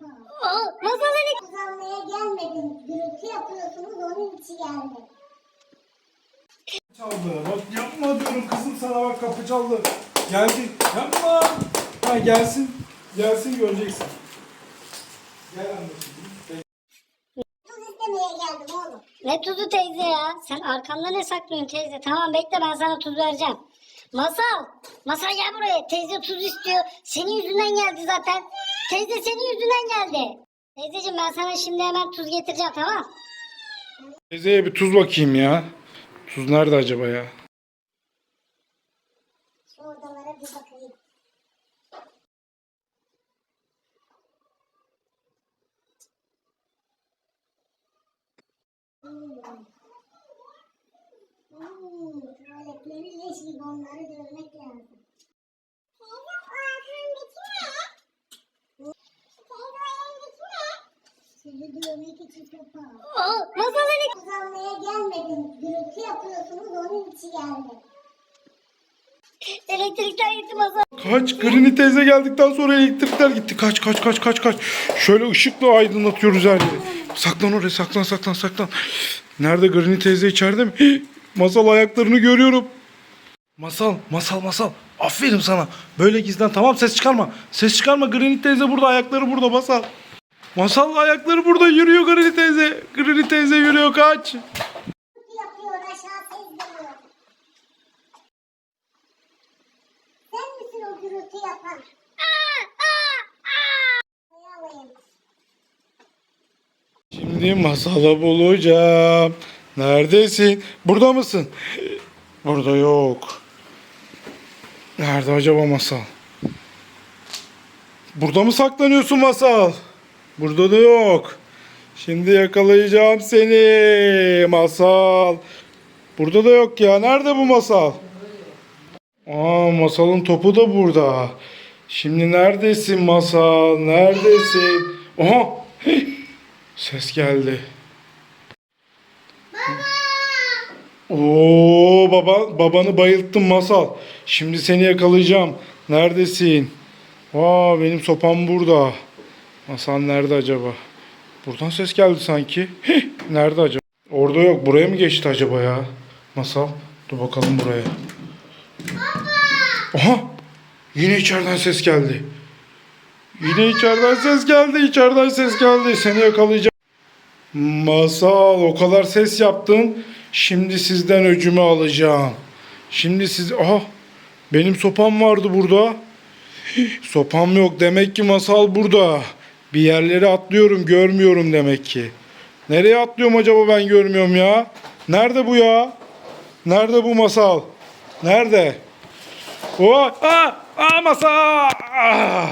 çöpe al. Aa, masal elektrik. Tuz almaya gelmedim. Gürültü yapıyorsunuz onun için geldim. Çaldı. Bak yapma diyorum kızım sana bak kapı çaldı. Geldi. Yapma. Ha gelsin. Gelsin göreceksin. Gel anneciğim. Tuz istemeye geldim oğlum. Ne tuzu teyze ya? Sen arkanda ne saklıyorsun teyze? Tamam bekle ben sana tuz vereceğim. Masal. Masal gel buraya. Teyze tuz istiyor. Senin yüzünden geldi zaten. Teyze senin yüzünden geldi. Teyzeciğim ben sana şimdi hemen tuz getireceğim tamam? Teyzeye bir tuz bakayım ya. Tuz nerede acaba ya? Şu odalara bir bakayım. Hmm. Hmm, tuvaletleri gibi onları görmek lazım. Teyze o arkandaki ne? Teyze o elindeki ne? Sizi dövmek için çöpe al. Aa, masal elektrik. Tuz almaya gelmedim. Gürültü yapıyorsunuz onun için geldim. Elektrikler gitti masal. Kaç Grini teyze geldikten sonra elektrikler gitti. Kaç kaç kaç kaç kaç. Şöyle ışıkla aydınlatıyoruz her yeri. Saklan oraya saklan saklan saklan. Nerede Grini teyze içeride mi? Masal ayaklarını görüyorum. Masal masal masal. Aferin sana. Böyle gizlen tamam ses çıkarma. Ses çıkarma Grini teyze burada ayakları burada masal. Masal ayakları burada yürüyor Grini teyze. Grini teyze yürüyor kaç. Gürültü yapıyor aşağı ses geliyor. Sen misin o gürültü yapan? Şimdi masala bulacağım. Neredesin? Burada mısın? Burada yok. Nerede acaba masal? Burada mı saklanıyorsun masal? Burada da yok. Şimdi yakalayacağım seni masal. Burada da yok ya. Nerede bu masal? Aa masalın topu da burada. Şimdi neredesin masal? Neredesin? Oha! Hey! Ses geldi. Oo baba babanı bayılttım masal. Şimdi seni yakalayacağım. Neredesin? Aa benim sopam burada. Masal nerede acaba? Buradan ses geldi sanki. Heh, nerede acaba? Orada yok. Buraya mı geçti acaba ya? Masal. Dur bakalım buraya. Aha! Yine içeriden ses geldi. Yine içeriden ses geldi. İçeriden ses geldi. Seni yakalayacağım. Masal o kadar ses yaptın. Şimdi sizden öcümü alacağım. Şimdi siz... Aha! Benim sopam vardı burada. Sopam yok. Demek ki masal burada. Bir yerlere atlıyorum görmüyorum demek ki. Nereye atlıyorum acaba ben görmüyorum ya? Nerede bu ya? Nerede bu masal? Nerede? O, aa, aa masal! Ah!